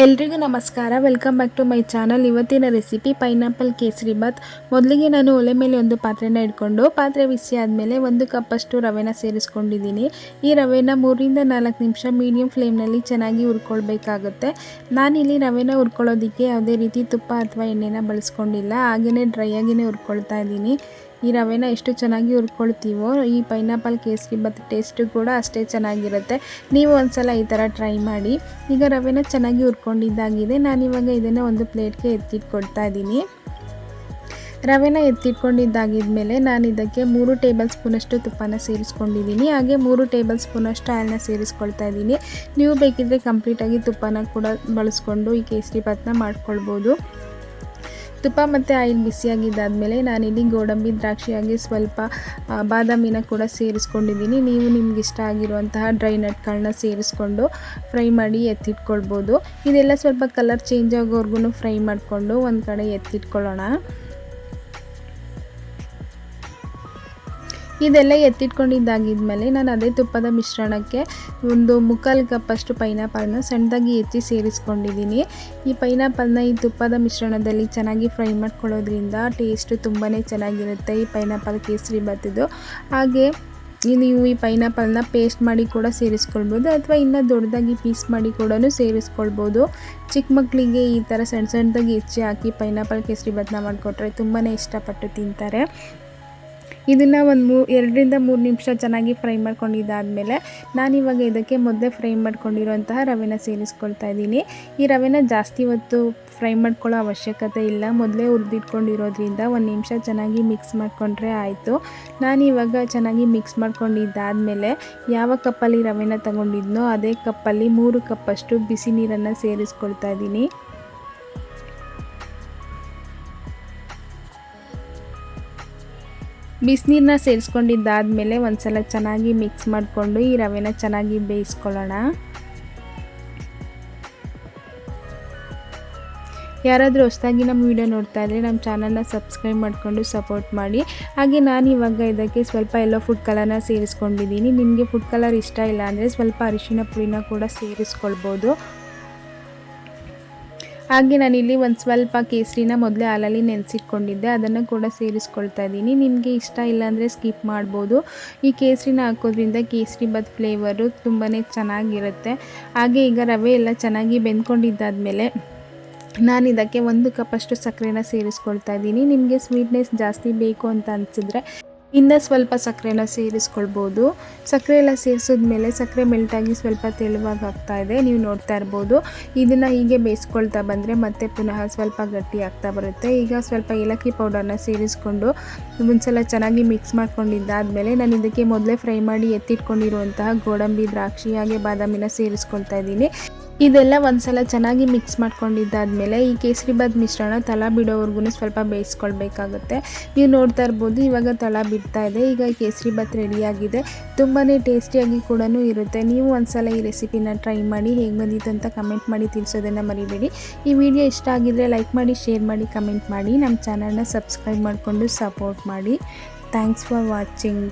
ಎಲ್ರಿಗೂ ನಮಸ್ಕಾರ. Welcome back to my channel ಇವತ್ತಿನ ರೆಸಿಪಿ ಪೈನಾಪಲ್ ಕೇಸರಿ ಬಾತ್. ಮೊದಲಿಗೆ ನಾನು ಒಲೆ ಮೇಲೆ ಒಂದು ಪಾತ್ರೆನ ಇಟ್ಕೊಂಡು, ಪಾತ್ರೆ ಬಿಸಿ ಆದಮೇಲೆ ಒಂದು ಕಪ್ಪಷ್ಟು ರವೆನ ಸೇರಿಸ್ಕೊಂಡಿದ್ದೀನಿ. ಈ ರವೆನ ಮೂರಿಂದ ನಾಲ್ಕು ನಿಮಿಷ ಮೀಡಿಯಂ ಫ್ಲೇಮ್ನಲ್ಲಿ ಚೆನ್ನಾಗಿ ಹುರ್ಕೊಳ್ಬೇಕಾಗುತ್ತೆ. ನಾನಿಲ್ಲಿ ರವೆನ ಹುರ್ಕೊಳ್ಳೋದಕ್ಕೆ ಯಾವುದೇ ರೀತಿ ತುಪ್ಪ ಅಥವಾ ಎಣ್ಣೆನ ಬಳಸ್ಕೊಂಡಿಲ್ಲ. ಹಾಗೆಯೇ ಡ್ರೈ ಆಗಿನೇ ಹುರ್ಕೊಳ್ತಾ ಇದ್ದೀನಿ. ಈ ರವೆನ ಎಷ್ಟು ಚೆನ್ನಾಗಿ ಹುರ್ಕೊಳ್ತೀವೋ ಈ ಪೈನಾಪಲ್ ಕೇಸರಿ ಬತ್ ಟೇಸ್ಟು ಕೂಡ ಅಷ್ಟೇ ಚೆನ್ನಾಗಿರುತ್ತೆ. ನೀವು ಒಂದ್ಸಲ ಈ ಥರ ಟ್ರೈ ಮಾಡಿ. ಈಗ ರವೆನ ಚೆನ್ನಾಗಿ ಹುರ್ಕೊಂಡಿದ್ದಾಗಿದೆ. ನಾನಿವಾಗ ಇದನ್ನು ಒಂದು ಪ್ಲೇಟ್ಗೆ ಎತ್ತಿಟ್ಕೊಡ್ತಾ ಇದ್ದೀನಿ. ರವೆನ ಎತ್ತಿಟ್ಕೊಂಡಿದ್ದಾಗಿದ್ಮೇಲೆ ನಾನು ಇದಕ್ಕೆ ಮೂರು ಟೇಬಲ್ ಸ್ಪೂನಷ್ಟು ತುಪ್ಪನ ಸೇರಿಸ್ಕೊಂಡಿದ್ದೀನಿ. ಹಾಗೆ ಮೂರು ಟೇಬಲ್ ಸ್ಪೂನಷ್ಟು ಆಯಿಲ್ನ ಸೇರಿಸ್ಕೊಳ್ತಾ ಇದ್ದೀನಿ. ನೀವು ಬೇಕಿದ್ದರೆ ಕಂಪ್ಲೀಟಾಗಿ ತುಪ್ಪನ ಕೂಡ ಬಳಸ್ಕೊಂಡು ಈ ಕೇಸರಿ ಭಾತ್ನ ಮಾಡ್ಕೊಳ್ಬೋದು. ತುಪ್ಪ ಮತ್ತು ಆಯಿಲ್ ಬಿಸಿಯಾಗಿದ್ದಾದಮೇಲೆ ನಾನಿಲ್ಲಿ ಗೋಡಂಬಿ ದ್ರಾಕ್ಷಿ ಹಾಗೆ ಸ್ವಲ್ಪ ಬಾದಾಮಿನ ಕೂಡ ಸೇರಿಸ್ಕೊಂಡಿದ್ದೀನಿ. ನೀವು ನಿಮ್ಗೆ ಇಷ್ಟ ಆಗಿರುವಂತಹ ಡ್ರೈ ನಟ್ಗಳನ್ನ ಸೇರಿಸ್ಕೊಂಡು ಫ್ರೈ ಮಾಡಿ ಎತ್ತಿಟ್ಕೊಳ್ಬೋದು. ಇದೆಲ್ಲ ಸ್ವಲ್ಪ ಕಲರ್ ಚೇಂಜ್ ಆಗೋವರೆಗೂ ಫ್ರೈ ಮಾಡಿಕೊಂಡು ಒಂದು ಕಡೆ ಎತ್ತಿಟ್ಕೊಳ್ಳೋಣ. ಇದೆಲ್ಲ ಎತ್ತಿಟ್ಕೊಂಡಿದ್ದಾಗಿದ್ಮೇಲೆ ನಾನು ಅದೇ ತುಪ್ಪದ ಮಿಶ್ರಣಕ್ಕೆ ಒಂದು ಮುಕ್ಕಾಲು ಕಪ್ಪಷ್ಟು ಪೈನಾಪಲ್ನ ಸಣ್ಣದಾಗಿ ಹೆಚ್ಚಿ ಸೇರಿಸ್ಕೊಂಡಿದ್ದೀನಿ. ಈ ಪೈನಾಪಲ್ನ ಈ ತುಪ್ಪದ ಮಿಶ್ರಣದಲ್ಲಿ ಚೆನ್ನಾಗಿ ಫ್ರೈ ಮಾಡ್ಕೊಳ್ಳೋದ್ರಿಂದ ಟೇಸ್ಟು ತುಂಬಾ ಚೆನ್ನಾಗಿರುತ್ತೆ ಈ ಪೈನಾಪಲ್ ಕೇಸರಿ ಬತ್ತಿದ್ದು ಹಾಗೆ ನೀವು ಈ ಪೈನಾಪಲ್ನ ಪೇಸ್ಟ್ ಮಾಡಿ ಕೂಡ ಸೇರಿಸ್ಕೊಳ್ಬೋದು ಅಥವಾ ಇನ್ನೂ ದೊಡ್ಡದಾಗಿ ಪೀಸ್ ಮಾಡಿ ಕೂಡ ಸೇರಿಸ್ಕೊಳ್ಬೋದು. ಚಿಕ್ಕ ಮಕ್ಕಳಿಗೆ ಈ ಥರ ಸಣ್ಣ ಸಣ್ಣದಾಗಿ ಹೆಚ್ಚಿ ಹಾಕಿ ಪೈನಾಪಲ್ ಕೇಸರಿ ಬದನ ಮಾಡಿಕೊಟ್ರೆ ತುಂಬಾ ಇಷ್ಟಪಟ್ಟು ತಿಂತಾರೆ. ಇದನ್ನು ಒಂದು ಮೂ, ಎರಡರಿಂದ ಮೂರು ನಿಮಿಷ ಚೆನ್ನಾಗಿ ಫ್ರೈ ಮಾಡ್ಕೊಂಡಿದ್ದಾದಮೇಲೆ ನಾನಿವಾಗ ಇದಕ್ಕೆ ಮೊದಲೇ ಫ್ರೈ ಮಾಡ್ಕೊಂಡಿರುವಂತಹ ರವೆನ ಸೇರಿಸ್ಕೊಳ್ತಾ ಇದ್ದೀನಿ. ಈ ರವೆನ ಜಾಸ್ತಿ ಹೊತ್ತು ಫ್ರೈ ಮಾಡ್ಕೊಳ್ಳೋ ಅವಶ್ಯಕತೆ ಇಲ್ಲ. ಮೊದಲೇ ಹುರಿದಿಟ್ಕೊಂಡಿರೋದ್ರಿಂದ ಒಂದು ನಿಮಿಷ ಚೆನ್ನಾಗಿ ಮಿಕ್ಸ್ ಮಾಡಿಕೊಂಡ್ರೆ ಆಯಿತು. ನಾನಿವಾಗ ಚೆನ್ನಾಗಿ ಮಿಕ್ಸ್ ಮಾಡ್ಕೊಂಡಿದ್ದಾದಮೇಲೆ ಯಾವ ಕಪ್ಪಲ್ಲಿ ರವೆನ ತಗೊಂಡಿದ್ನೋ ಅದೇ ಕಪ್ಪಲ್ಲಿ ಮೂರು ಕಪ್ಪಷ್ಟು ಬಿಸಿ ನೀರನ್ನು ಸೇರಿಸ್ಕೊಳ್ತಾ ಇದ್ದೀನಿ. ಬಿಸಿನೀರನ್ನ ಸೇರಿಸ್ಕೊಂಡಿದ್ದಾದಮೇಲೆ ಒಂದು ಸಲ ಚೆನ್ನಾಗಿ ಮಿಕ್ಸ್ ಮಾಡಿಕೊಂಡು ಈ ರವೆನ ಚೆನ್ನಾಗಿ ಬೇಯಿಸ್ಕೊಳ್ಳೋಣ. ಯಾರಾದರೂ ಹೊಸದಾಗಿ ನಮ್ಮ ವಿಡಿಯೋ ನೋಡ್ತಾ ಇದ್ದರೆ ನಮ್ಮ ಚಾನಲ್ನ ಸಬ್ಸ್ಕ್ರೈಬ್ ಮಾಡಿಕೊಂಡು ಸಪೋರ್ಟ್ ಮಾಡಿ. ಹಾಗೆ ನಾನು ಇವಾಗ ಇದಕ್ಕೆ ಸ್ವಲ್ಪ ಎಲ್ಲೋ ಫುಡ್ ಕಲರ್ನ ಸೇರಿಸ್ಕೊಂಡಿದ್ದೀನಿ. ನಿಮಗೆ ಫುಡ್ ಕಲರ್ ಇಷ್ಟ ಇಲ್ಲ ಅಂದರೆ ಸ್ವಲ್ಪ ಅರಿಶಿನ ಪುಡಿನ ಕೂಡ ಸೇರಿಸ್ಕೊಳ್ಬೋದು. ಹಾಗೆ ನಾನಿಲ್ಲಿ ಒಂದು ಸ್ವಲ್ಪ ಕೇಸರಿನ ಮೊದಲೇ ಹಾಲಲ್ಲಿ ನೆನೆಸಿಟ್ಕೊಂಡಿದ್ದೆ. ಅದನ್ನು ಕೂಡ ಸೇರಿಸ್ಕೊಳ್ತಾ ಇದ್ದೀನಿ. ನಿಮಗೆ ಇಷ್ಟ ಇಲ್ಲ ಅಂದರೆ ಸ್ಕಿಪ್ ಮಾಡ್ಬೋದು. ಈ ಕೇಸರಿನ ಹಾಕೋದ್ರಿಂದ ಕೇಸರಿ ಬತ್ ಫ್ಲೇವರು ತುಂಬಾ ಚೆನ್ನಾಗಿರುತ್ತೆ. ಹಾಗೆ ಈಗ ರವೆ ಎಲ್ಲ ಚೆನ್ನಾಗಿ ಬೆಂದ್ಕೊಂಡಿದ್ದಾದಮೇಲೆ ನಾನು ಇದಕ್ಕೆ ಒಂದು ಕಪ್ಪಷ್ಟು ಸಕ್ಕರೆನ ಸೇರಿಸ್ಕೊಳ್ತಾ ಇದ್ದೀನಿ. ನಿಮಗೆ ಸ್ವೀಟ್ನೆಸ್ ಜಾಸ್ತಿ ಬೇಕು ಅಂತ ಅನಿಸಿದ್ರೆ ಇನ್ನು ಸ್ವಲ್ಪ ಸಕ್ಕರೆನ ಸೇರಿಸ್ಕೊಳ್ಬೋದು. ಸಕ್ಕರೆ ಎಲ್ಲ ಸೇರಿಸಿದ್ಮೇಲೆ ಸಕ್ಕರೆ ಮೆಲ್ಟಾಗಿ ಸ್ವಲ್ಪ ತೆಳುವಾಗಿ ಆಗ್ತಾ ಇದೆ. ನೀವು ನೋಡ್ತಾ ಇರ್ಬೋದು. ಇದನ್ನು ಹೀಗೆ ಬೇಯಿಸ್ಕೊಳ್ತಾ ಬಂದರೆ ಮತ್ತೆ ಪುನಃ ಸ್ವಲ್ಪ ಗಟ್ಟಿ ಆಗ್ತಾ ಬರುತ್ತೆ. ಈಗ ಸ್ವಲ್ಪ ಏಲಕ್ಕಿ ಪೌಡರ್ನ ಸೇರಿಸ್ಕೊಂಡು ಒಂದ್ಸಲ ಚೆನ್ನಾಗಿ ಮಿಕ್ಸ್ ಮಾಡ್ಕೊಂಡಿದ್ದಾದಮೇಲೆ ನಾನು ಇದಕ್ಕೆ ಮೊದಲೇ ಫ್ರೈ ಮಾಡಿ ಎತ್ತಿಟ್ಕೊಂಡಿರುವಂತಹ ಗೋಡಂಬಿ, ದ್ರಾಕ್ಷಿ ಹಾಗೆ ಬಾದಾಮಿನ ಸೇರಿಸ್ಕೊಳ್ತಾ ಇದ್ದೀನಿ. ಇದೆಲ್ಲ ಒಂದ್ಸಲ ಚೆನ್ನಾಗಿ ಮಿಕ್ಸ್ ಮಾಡ್ಕೊಂಡಿದ್ದಾದಮೇಲೆ ಈ ಕೇಸರಿ ಬಾತ್ ಮಿಶ್ರಣ ತಳ ಬಿಡೋವರೆಗೂ ಸ್ವಲ್ಪ ಬೇಯಿಸ್ಕೊಳ್ಬೇಕಾಗುತ್ತೆ. ನೀವು ನೋಡ್ತಾ ಇರ್ಬೋದು ಇವಾಗ ತಳ ಬಿಡ್ತಾ ಇದೆ. ಈಗ ಈ ಕೇಸರಿ ಬಾತ್ ರೆಡಿಯಾಗಿದೆ ತುಂಬಾ ಟೇಸ್ಟಿಯಾಗಿ ಕೂಡ ಇರುತ್ತೆ. ನೀವು ಒಂದ್ಸಲ ಈ ರೆಸಿಪಿನ ಟ್ರೈ ಮಾಡಿ ಹೇಗೆ ಬಂದಿತ್ತು ಅಂತ ಕಮೆಂಟ್ ಮಾಡಿ ತಿಳಿಸೋದನ್ನು ಮರಿಬೇಡಿ. ಈ ವಿಡಿಯೋ ಇಷ್ಟ ಆಗಿದ್ರೆ ಲೈಕ್ ಮಾಡಿ, ಶೇರ್ ಮಾಡಿ, ಕಮೆಂಟ್ ಮಾಡಿ. ನಮ್ಮ ಚಾನಲ್ನ ಸಬ್ಸ್ಕ್ರೈಬ್ ಮಾಡಿಕೊಂಡು ಸಪೋರ್ಟ್ ಮಾಡಿ. Thanks for watching.